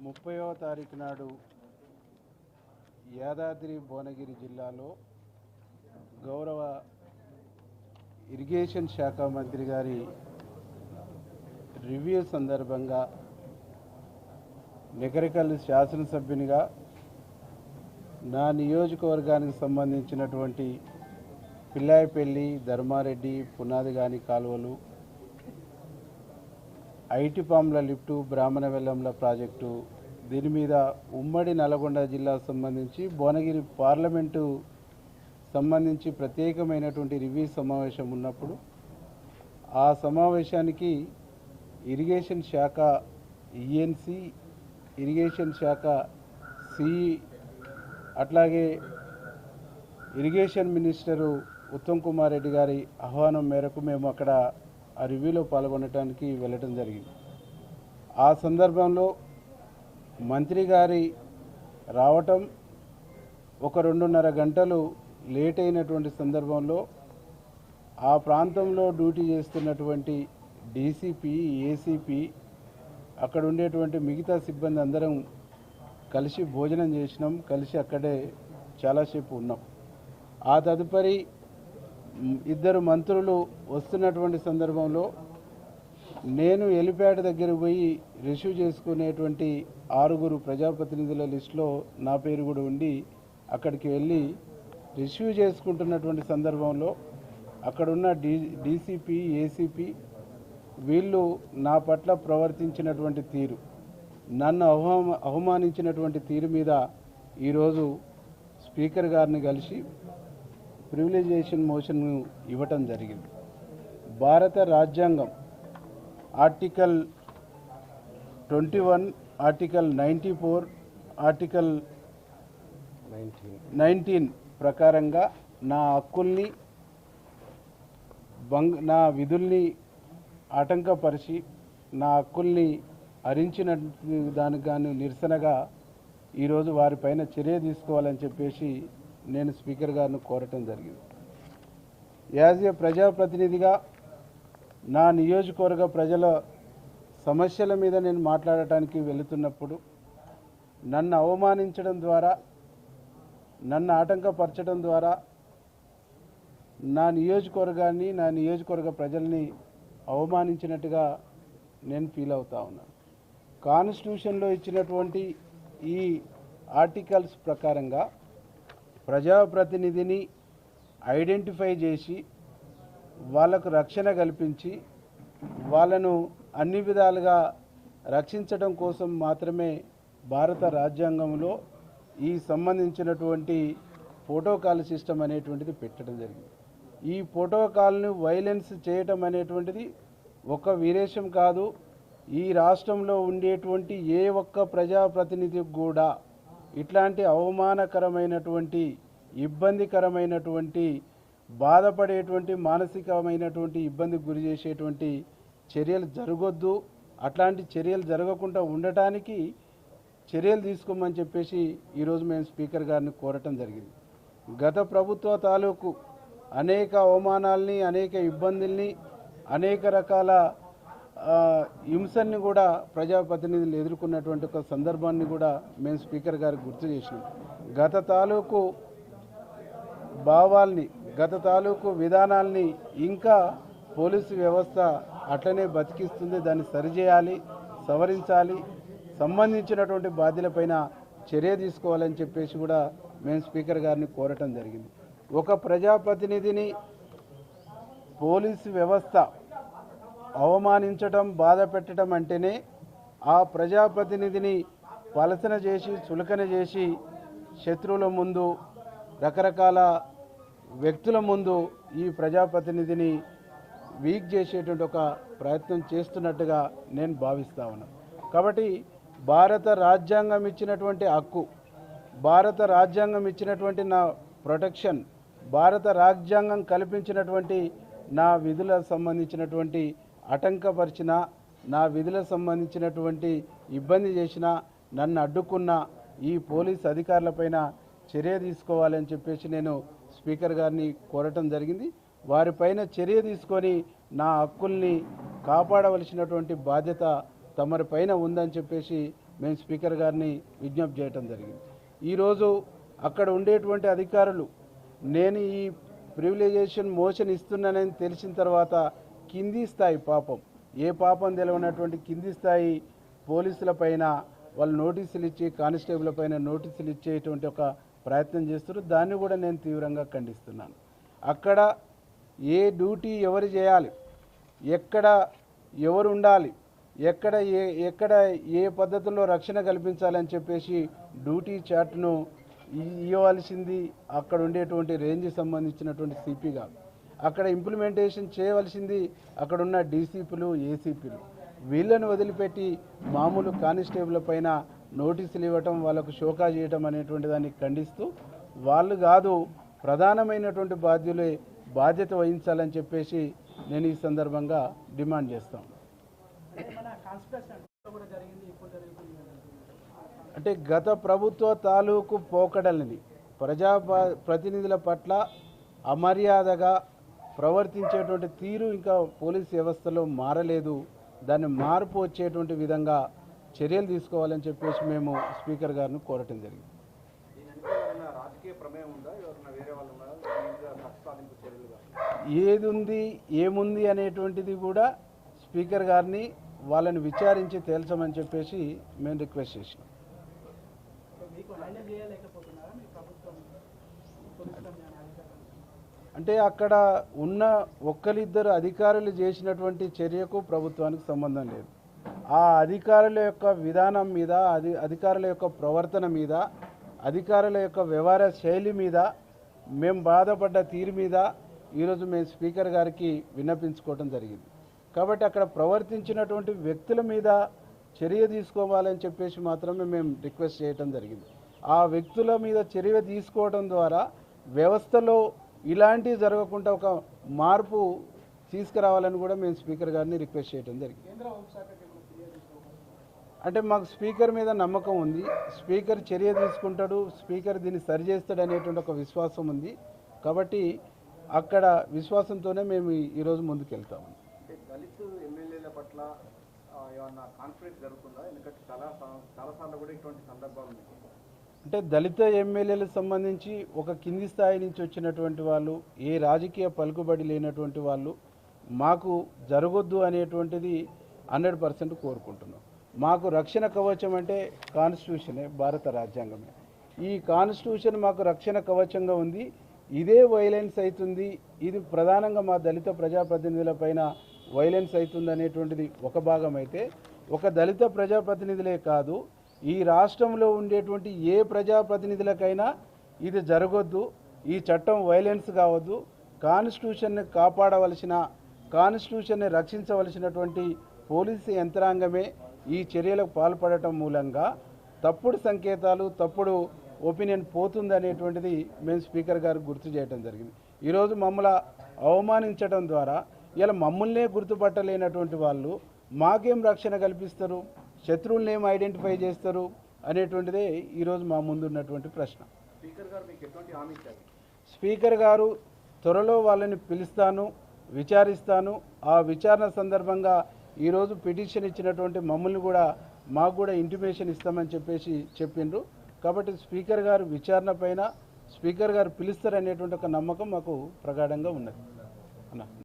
ముప్పైవ తారీఖు నాడు యాదాద్రి భువనగిరి జిల్లాలో గౌరవ ఇరిగేషన్ శాఖ మంత్రి గారి రివ్యూ సందర్భంగా నికరికల్ శాసనసభ్యునిగా నా నియోజకవర్గానికి సంబంధించినటువంటి పిల్లాయపల్లి ధర్మారెడ్డి పునాదిగాని కాలువలు ఐటి పామ్ల లిఫ్టు బ్రాహ్మణ వెల్లంల ప్రాజెక్టు దీని మీద ఉమ్మడి నల్గొండ జిల్లా సంబంధించి భువనగిరి పార్లమెంటు సంబంధించి ప్రత్యేకమైనటువంటి రివ్యూ సమావేశం ఉన్నప్పుడు ఆ సమావేశానికి ఇరిగేషన్ శాఖ ఈఎన్సి ఇరిగేషన్ శాఖ సిఈ అట్లాగే ఇరిగేషన్ మినిస్టరు ఉత్తమ్ కుమార్ రెడ్డి గారి ఆహ్వానం మేరకు మేము అక్కడ ఆ రివ్యూలో పాల్గొనడానికి వెళ్ళటం జరిగింది. ఆ సందర్భంలో మంత్రి గారి రావటం ఒక రెండున్నర గంటలు లేట్ అయినటువంటి సందర్భంలో ఆ ప్రాంతంలో డ్యూటీ చేస్తున్నటువంటి డీసీపీ ఏసీపీ అక్కడ ఉండేటువంటి మిగతా సిబ్బంది అందరం కలిసి భోజనం చేసినాం. కలిసి అక్కడే చాలాసేపు ఉన్నాం. ఆ తదుపరి ఇద్దరు మంత్రులు వస్తున్నటువంటి సందర్భంలో నేను ఎలిపేట దగ్గర పోయి రిసీవ్ చేసుకునేటువంటి ఆరుగురు ప్రజాప్రతినిధుల లిస్టులో నా పేరు కూడా ఉండి అక్కడికి వెళ్ళి రిసీవ్ చేసుకుంటున్నటువంటి సందర్భంలో అక్కడున్న డి డీసీపీ ఏసీపీ వీళ్ళు నా పట్ల ప్రవర్తించినటువంటి తీరు నన్ను అవమా అవమానించినటువంటి తీరు మీద ఈరోజు స్పీకర్ గారిని కలిసి ప్రివిలైజేషన్ మోషన్ ఇవ్వటం జరిగింది. భారత రాజ్యాంగం article twenty one article ninety four article nineteen ప్రకారంగా నా హక్కుల్ని భంగ నా విధుల్ని ఆటంకపరిచి నా హక్కుల్ని హరించిన దానికి గాను నిరసనగా ఈరోజు వారిపైన చర్య తీసుకోవాలని చెప్పేసి నేను స్పీకర్ గారిని కోరటం జరిగింది. యాజ్ ఏ ప్రజాప్రతినిధిగా నా నియోజకవర్గ ప్రజల సమస్యల మీద నేను మాట్లాడటానికి వెళుతున్నప్పుడు నన్ను అవమానించడం ద్వారా నన్ను ఆటంకపరచడం ద్వారా నా నియోజకవర్గాన్ని నా నియోజకవర్గ ప్రజల్ని అవమానించినట్టుగా నేను ఫీల్ అవుతా ఉన్నాను కాన్స్టిట్యూషన్లో ఇచ్చినటువంటి ఈ ఆర్టికల్స్ ప్రకారంగా ప్రజాప్రతినిధిని ఐడెంటిఫై చేసి వాళ్ళకు రక్షణ కల్పించి వాళ్ళను అన్ని విధాలుగా రక్షించడం కోసం మాత్రమే భారత రాజ్యాంగంలో ఈ సంబంధించినటువంటి ప్రోటోకాల్ సిస్టమ్ అనేటువంటిది పెట్టడం జరిగింది. ఈ ప్రోటోకాల్ను వైలెన్స్ చేయటం అనేటువంటిది ఒక వీరేశం కాదు. ఈ రాష్ట్రంలో ఉండేటువంటి ఏ ఒక్క ప్రజాప్రతినిధికి కూడా ఇట్లాంటి అవమానకరమైనటువంటి ఇబ్బందికరమైనటువంటి బాధపడేటువంటి మానసికమైనటువంటి ఇబ్బందికి గురి చేసేటువంటి చర్యలు జరగొద్దు. అట్లాంటి చర్యలు జరగకుండా ఉండటానికి చర్యలు తీసుకోమని చెప్పేసి ఈరోజు మేము స్పీకర్ గారిని కోరటం జరిగింది. గత ప్రభుత్వ తాలూకు అనేక అవమానాల్ని అనేక ఇబ్బందుల్ని అనేక రకాల హింసల్ని కూడా ప్రజాప్రతినిధులు ఎదుర్కొన్నటువంటి ఒక సందర్భాన్ని కూడా మేము స్పీకర్ గారికి గుర్తు చేసినాం. గత తాలూకు భావాల్ని గత తాలూకు విధానాల్ని ఇంకా పోలీసు వ్యవస్థ అట్లనే బతికిస్తుంది. దాన్ని సరిచేయాలి సవరించాలి సంబంధించినటువంటి బాధ్యులపైన చర్య తీసుకోవాలని చెప్పేసి కూడా మేము స్పీకర్ గారిని కోరటం జరిగింది. ఒక ప్రజాప్రతినిధిని పోలీసు వ్యవస్థ అవమానించటం బాధ పెట్టడం అంటేనే ఆ ప్రజాప్రతినిధిని పలసన చేసి చులకన చేసి శత్రువుల ముందు రకరకాల వ్యక్తుల ముందు ఈ ప్రజాప్రతినిధిని వీక్ చేసేటువంటి ఒక ప్రయత్నం చేస్తున్నట్టుగా నేను భావిస్తా ఉన్నాను కాబట్టి భారత రాజ్యాంగం ఇచ్చినటువంటి హక్కు భారత రాజ్యాంగం ఇచ్చినటువంటి నా ప్రొటెక్షన్ భారత రాజ్యాంగం కల్పించినటువంటి నా విధులకు సంబంధించినటువంటి ఆటంకపరిచిన నా విధులకు సంబంధించినటువంటి ఇబ్బంది చేసిన నన్ను అడ్డుకున్న ఈ పోలీస్ అధికారులపైన చర్య తీసుకోవాలని చెప్పేసి నేను స్పీకర్ గారిని కోరటం జరిగింది. వారిపైన చర్య తీసుకొని నా హక్కుల్ని కాపాడవలసినటువంటి బాధ్యత తమరి పైన ఉందని చెప్పేసి మేము స్పీకర్ గారిని విజ్ఞప్తి చేయటం జరిగింది. ఈరోజు అక్కడ ఉండేటువంటి అధికారులు నేను ఈ ప్రివిలైజేషన్ మోషన్ ఇస్తున్నానని తెలిసిన తర్వాత కింది స్థాయి పాపం ఏ పాపం తెలియనటువంటి కింది స్థాయి పోలీసుల పైన వాళ్ళు నోటీసులు ఇచ్చి కానిస్టేబుల్ పైన నోటీసులు ఇచ్చేటువంటి ఒక ప్రయత్నం చేస్తున్నారు. దాన్ని కూడా నేను తీవ్రంగా ఖండిస్తున్నాను. అక్కడ ఏ డ్యూటీ ఎవరు చేయాలి? ఎక్కడ ఎవరు ఉండాలి? ఎక్కడ ఏ ఎక్కడ ఏ పద్ధతిలో రక్షణ కల్పించాలని చెప్పేసి డ్యూటీ చాట్ను ఇవ్వాల్సింది అక్కడ ఉండేటువంటి రేంజ్ సంబంధించినటువంటి సిపిగా అక్కడ ఇంప్లిమెంటేషన్ చేయవలసింది అక్కడ ఉన్న డీసీపీలు ఏసీపీలు వీళ్ళను వదిలిపెట్టి మామూలు కానిస్టేబుల్ పైన నోటీసులు ఇవ్వటం వాళ్ళకు షోకా చేయటం అనేటువంటి దాన్ని ఖండిస్తూ వాళ్ళు కాదు ప్రధానమైనటువంటి బాధ్యులే బాధ్యత వహించాలని చెప్పేసి నేను ఈ సందర్భంగా డిమాండ్ చేస్తాను. అంటే గత ప్రభుత్వ తాలూకు పోకడల్ని ప్రజా ప్రతినిధుల పట్ల అమర్యాదగా ప్రవర్తించేటువంటి తీరు ఇంకా పోలీస్ వ్యవస్థలో మారలేదు. దాన్ని మార్పు వచ్చేటువంటి విధంగా చర్యలు తీసుకోవాలని చెప్పేసి మేము స్పీకర్ గారిని కోరటం జరిగింది. ఏది ఉంది? ఏముంది అనేటువంటిది కూడా స్పీకర్ గారిని వాళ్ళని విచారించి తేల్చమని చెప్పేసి మేము రిక్వెస్ట్ చేసినాం. అంటే అక్కడ ఉన్న ఒక్కరిద్దరు అధికారులు చేసినటువంటి చర్యకు ప్రభుత్వానికి సంబంధం లేదు. ఆ అధికారుల యొక్క విధానం మీద అది అధికారుల యొక్క ప్రవర్తన మీద అధికారుల యొక్క వ్యవహార శైలి మీద మేము బాధపడ్డ తీరు మీద ఈరోజు మేము స్పీకర్ గారికి విన్నపించుకోవడం జరిగింది. కాబట్టి అక్కడ ప్రవర్తించినటువంటి వ్యక్తుల మీద చర్య తీసుకోవాలని చెప్పేసి మాత్రమే మేము రిక్వెస్ట్ చేయటం జరిగింది. ఆ వ్యక్తుల మీద చర్య తీసుకోవడం ద్వారా వ్యవస్థలో ఇలాంటివి జరగకుండా ఒక మార్పు తీసుకురావాలని కూడా మేము స్పీకర్ గారిని రిక్వెస్ట్ చేయడం జరిగింది. అంటే మాకు స్పీకర్ మీద నమ్మకం ఉంది. స్పీకర్ చర్య తీసుకుంటాడు స్పీకర్ దీన్ని సరిచేస్తాడు అనేటువంటి ఒక విశ్వాసం ఉంది. కాబట్టి అక్కడ విశ్వాసంతోనే మేము ఈ- ఈరోజు ముందుకు వెళ్తాము అంటే దళిత్ ఎమ్మెల్యేల పట్ల ఆ, ఏమన్నా కాన్ఫ్లిక్ట్ జరుగుతుందా? ఎందుకంటే చాలా సా- చాలా సార్లు కూడా ఇటువంటి సందర్భాలు ఉన్నాయి. అంటే దళిత ఎమ్మెల్యేలకు సంబంధించి ఒక కింది స్థాయి నుంచి వచ్చినటువంటి వాళ్ళు ఏ రాజకీయ పలుకుబడి లేనటువంటి వాళ్ళు మాకు జరగొద్దు అనేటువంటిది హండ్రెడ్ పర్సెంట్ కోరుకుంటున్నాం. మాకు రక్షణ కవచం అంటే కాన్స్టిట్యూషనే భారత రాజ్యాంగమే. ఈ కాన్స్టిట్యూషన్ మాకు రక్షణ కవచంగా ఉంది. ఇదే వైలెన్స్ అవుతుంది ఇది ప్రధానంగా మా దళిత ప్రజాప్రతినిధుల పైన వైలెన్స్ అవుతుంది అనేటువంటిది ఒక భాగం అయితే ఒక దళిత ప్రజాప్రతినిధులే కాదు ఈ రాష్ట్రంలో ఉండేటువంటి ఏ ప్రజాప్రతినిధులకైనా ఇది జరగొద్దు. ఈ చట్టం వైలెన్స్ కావద్దు. కాన్స్టిట్యూషన్ని కాపాడవలసిన కాన్స్టిట్యూషన్ని రక్షించవలసినటువంటి పోలీసు యంత్రాంగమే. ఈ చర్యలకు పాల్పడటం మూలంగా తప్పుడు సంకేతాలు తప్పుడు ఒపీనియన్ పోతుంది అనేటువంటిది మేము స్పీకర్ గారికి గుర్తు చేయడం జరిగింది. ఈరోజు మమ్మల్ని అవమానించడం ద్వారా ఇలా మమ్మల్నే గుర్తుపట్టలేనటువంటి వాళ్ళు మాకేం రక్షణ కల్పిస్తారు? శత్రువుల్ని ఏం ఐడెంటిఫై చేస్తారు? అనేటువంటిదే ఈరోజు మా ముందు ఉన్నటువంటి ప్రశ్న. స్పీకర్ గారు మీకు ఎటువంటి హామీ ఇచ్చారు? స్పీకర్ గారు త్వరలో వాళ్ళని పిలుస్తాను విచారిస్తాను. ఆ విచారణ సందర్భంగా ఈరోజు పిటిషన్ ఇచ్చినటువంటి మమ్మల్ని కూడా మాకు కూడా ఇంటిమేషన్ ఇస్తామని చెప్పేసి చెప్పిండ్రు. కాబట్టి స్పీకర్ గారు విచారణ పైన స్పీకర్ గారు పిలుస్తారనేటువంటి ఒక నమ్మకం మాకు ప్రగాఢంగా ఉన్నది. అన్న.